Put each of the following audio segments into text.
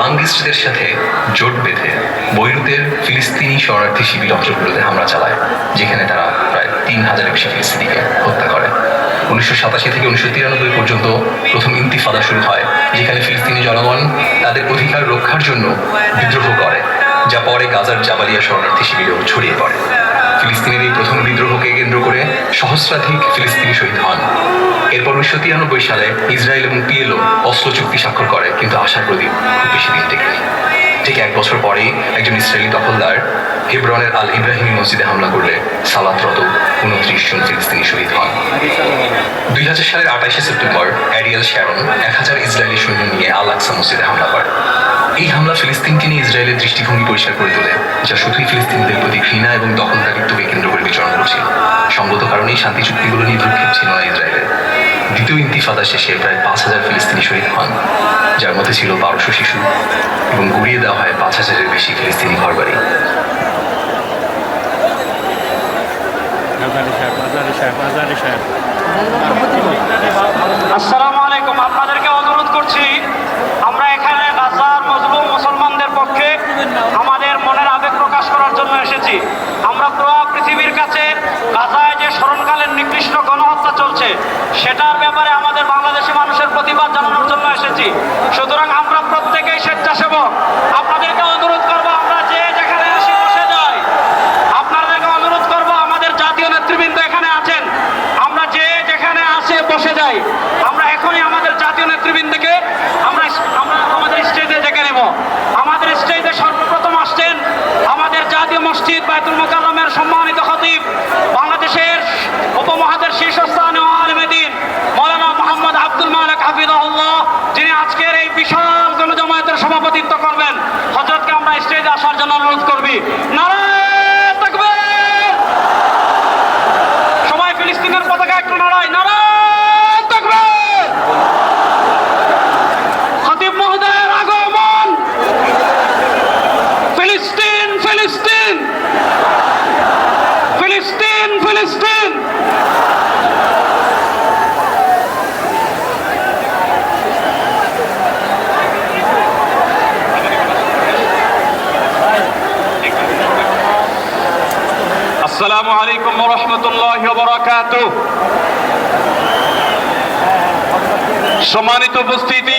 লাঙ্গিস্টদের সাথে জোট বেঁধে বৈরুতের ফিলিস্তিনি শরণার্থী শিবির অঞ্চলগুলোতে হামলা চালায়, যেখানে তারা প্রায় তিন হাজারের বেশি ফিলিস্তিনিকে হত্যা করে। উনিশশো সাতাশি থেকে উনিশশো তিরানব্বই পর্যন্ত প্রথম ইন্তিফাদা শুরু হয়, যেখানে ফিলিস্তিনি জনগণ তাদের অধিকার রক্ষার জন্য বিদ্রোহ করে, যা পরে গাজার জাবালিয়া শরণার্থী শিবিরেও ছড়িয়ে পড়ে। ফিলিস্তিনের এই প্রথম বিদ্রোহকে কেন্দ্র করে সহস্রাধিক ফিলিস্তিনি শহীদ হন। এরপর উনিশশো তিরানব্বই সালে ইসরায়েল এবং পিএলও অস্ত্র চুক্তি স্বাক্ষর করে, কিন্তু আশার প্রদীপ খুব বেশি দিন টেকেনি ঠিক এক বছর পরেই একজন ইসরায়েলি দখলদার হেব্রনের আল ইব্রাহিমি মসজিদে হামলা করলে সালাতরত উনত্রিশ জন ফিলিস্তিনি শহীদ হন। দুই হাজার সালের আঠাশে সেপ্টেম্বর অ্যারিয়েল শ্যারন এক হাজার ইসরায়েলি সৈন্য নিয়ে আল আকসা মসজিদে হামলা করে। এই হামলা ফিলিস্তিনকে নিয়ে ইসরায়েলের দৃষ্টিভঙ্গি পরিষ্কার করে তোলে, যা শুধুই ফিলিস্তিনিদের প্রতি ঘৃণা এবং দখলদারিত্বকে কেন্দ্র করে বিচরণ করছিল সঙ্গত কারণেই শান্তি চুক্তিগুলো নিয়ে ভ্রুক্ষেপ ছিল না ইসরায়েলের। দ্বিতীয় ইন্তিফাদা শেষে প্রায় পাঁচ হাজার ফিলিস্তিনি শহীদ হন, যার মধ্যে ছিল বারোশো শিশু এবং গুড়িয়ে দেওয়া হয় পাঁচ হাজারের বেশি ফিলিস্তিনি ঘরবাড়ি। সাহেব আসসালামু আলাইকুম আপনাদেরকে অনুরোধ করছি আমরা এখানে গাজার মজলুম মুসলমানদের পক্ষে আমাদের মনের আবেগ প্রকাশ করার জন্য এসেছি আমরা পুরো পৃথিবীর কাছে গাজায় যে স্মরণকালের নিকৃষ্ট গণহত্যা চলছে সেটার ব্যাপারে আমাদের বাংলাদেশি মানুষের প্রতিবাদ জানানোর জন্য এসেছি। সুতরাং আমরা প্রত্যেকেই স্বেচ্ছাসেবক। আপনাদেরকে অনুরোধ করব, আমরা যে যেখানে আসি বসে যাই। আপনাদেরকে অনুরোধ করব, আমাদের জাতীয় নেতৃবৃন্দ এখানে আছেন। আমরা যে যেখানে আসে বসে যাই। আমরা এখনই আমাদের জাতীয় নেতৃবৃন্দকে আমরা আমরা আমাদের স্টেজে ডেকে নেব। আমাদের স্টেজে সর্বপ্রথম আসছেন আমাদের জাতীয় মসজিদ বায়তুল মোকাররমের সম্মানিত খতিব, বাংলাদেশের উপমহাদের শীর্ষস্থানীয় সভাপতিত্ব করবেন। হজরতকে আমরা স্টেজে আসার জন্য অনুরোধ করবি। নারায়ণ তাকবীর সবাই ফিলিস্তিনের পতাকা একটু নাড়াই নারায়ণ তাকবীর খতিব মহোদয়ের আগমন ফিলিস্তিন ফিলিস্তিন ফিলিস্তিন ফিলিস্তিন আসসালামু আলাইকুম রহমতুল্লাহ বরাকাত সম্মানিত উপস্থিতি,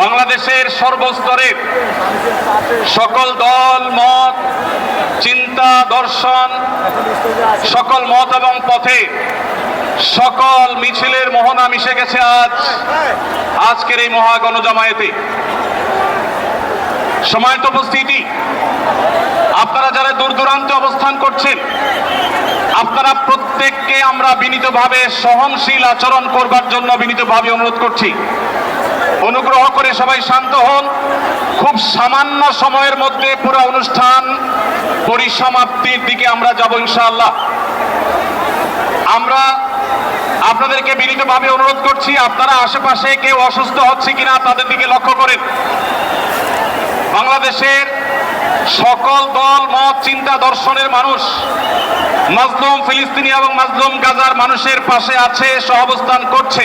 বাংলাদেশের সর্বস্তরের সকল দল, মত, চিন্তা, দর্শন, সকল মত এবং পথে সকল মিছিলের মোহনা মিশে গেছে আজ, আজকের এই মহাগণ জামায়াতে সময়ত উপস্থিতি আপনারা যারা দূর দূরান্তে অবস্থান করছেন, আপনারা প্রত্যেককে আমরা বিনীতভাবে সহনশীল আচরণ করবার জন্য বিনীতভাবে অনুরোধ করছি। অনুগ্রহ করে সবাই শান্ত হন। খুব সামান্য সময়ের মধ্যে পুরো অনুষ্ঠান পরিসমাপ্তির দিকে আমরা যাব ইনশাআল্লাহ। আমরা আপনাদেরকে বিনীতভাবে অনুরোধ করছি, আপনারা আশেপাশে কেউ অসুস্থ হচ্ছে কিনা তাদের দিকে লক্ষ্য করেন। বাংলাদেশের সকল দল, মত, চিন্তা, দর্শনের মানুষ, মাজলুম ফিলিস্তিনি এবং মাজলুম গাজার মানুষের পাশে আছে, সহাবস্থান করছে।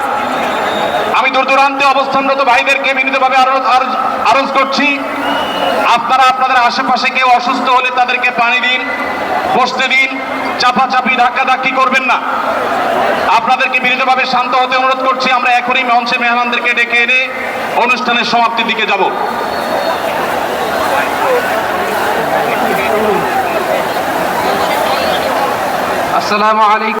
দূর দূরান্তে অবস্থানরত ভাইদেরকে বিনীতভাবে আরো- আরো- আরজ করছি। আপনারা আপনাদের আশেপাশে কেউ অসুস্থ হলে তাদেরকে পানি দিন, বসতে দিন, চাপাচাপি, ধাক্কাধাক্কি করবেন না। আপনাদেরকে বিনীতভাবে শান্ত হতে অনুরোধ করছি। আমরা এখনই মঞ্চে মেহমানদেরকে ডেকে এনে অনুষ্ঠানের সমাপ্তির দিকে যাব। আসসালামু আলাইকুম।